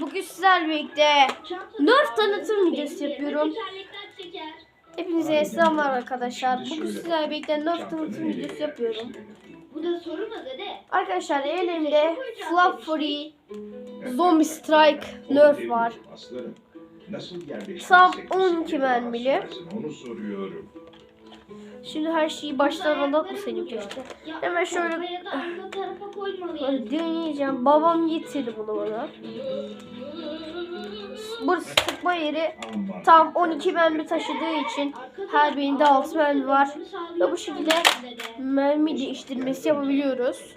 Bugün sizlerle birlikte Nerf tanıtım videosu yapıyorum. Hepinize selamlar arkadaşlar. Bugün sizlerle birlikte Nerf tanıtım videosu yapıyorum. Bu da soru mu dede? Arkadaşlar elimde Flap Fury Zombie Strike Nerf var. Misin? 12 mermili. Onu soruyorum. Şimdi her şeyi baştan anlatmasaydım keşke. Hemen şöyle-. Deneyeceğim. Babam getirdi bunu bana. Burası sıkma yeri tam 12 mermi taşıdığı için her birinde 6 mermi var. Ve bu şekilde mermi değiştirmesi yapabiliyoruz.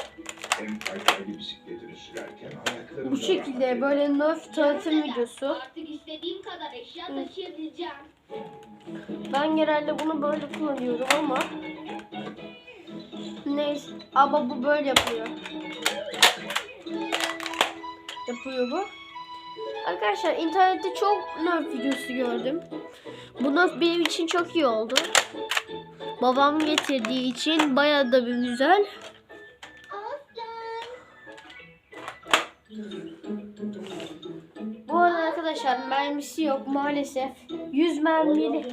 Bu şekilde böyle Nerf tanıtım videosu. Artık istediğim kadar eşya taşıyabileceğim. Ben genelde bunu böyle kullanıyorum ama neyse ama bu böyle yapıyor. Yapıyor bu. Arkadaşlar internette çok Nerf videosu gördüm. Bu Nerf benim için çok iyi oldu. Babam getirdiği için bayağı da bir güzel. Arada arkadaşlar mermisi yok maalesef. 100 mermili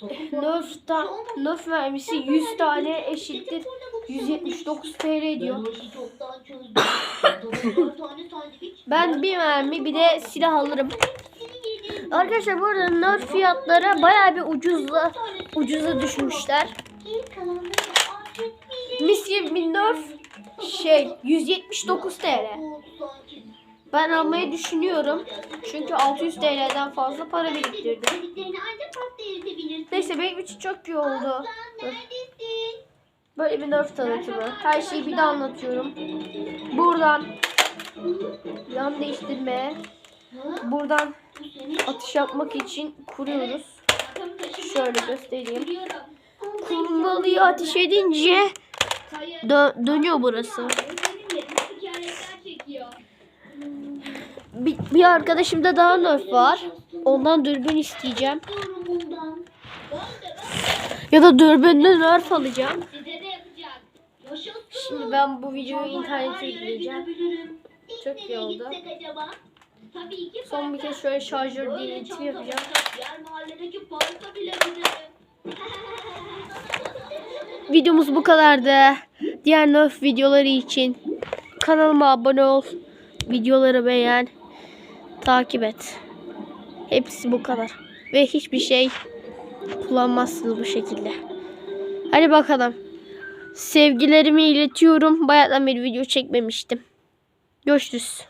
Nerf'ta Nerf mermisi 100 tane eşittir 179 TL ediyor. Ben bir mermi bir de silah alırım. Arkadaşlar bu arada Nerf fiyatlara bayağı bir ucuzla ucuza düşmüşler. Mis gibi bir Nerf şey 179 TL. Ben almayı düşünüyorum. Çünkü 600 TL'den fazla para biriktirdim. Neyse benim için çok iyi oldu. Böyle bir Nerf tanıtımı. Her şeyi bir de anlatıyorum. Buradan yan değiştirmeye, buradan atış yapmak için kuruyoruz. Şöyle göstereyim. Kurmalıyı ateş edince dö- dönüyor burası. Bir, bir arkadaşımda daha Nerf var. Ondan dürbün isteyeceğim. Ya da dürbünle Nerf alacağım. Şimdi ben bu videoyu internete yükleyeceğim. Çok iyi oldu. Son bir kez şöyle şarjör çanta yapacağım. Videomuz bu kadardı. Diğer Nerf videoları için kanalıma abone ol. Videoları beğen. Takip et. Hepsi bu kadar. Ve hiçbir şey kullanmazsınız bu şekilde. Hadi bakalım. Sevgilerimi iletiyorum. Bayağıdan bir video çekmemiştim. Görüşürüz.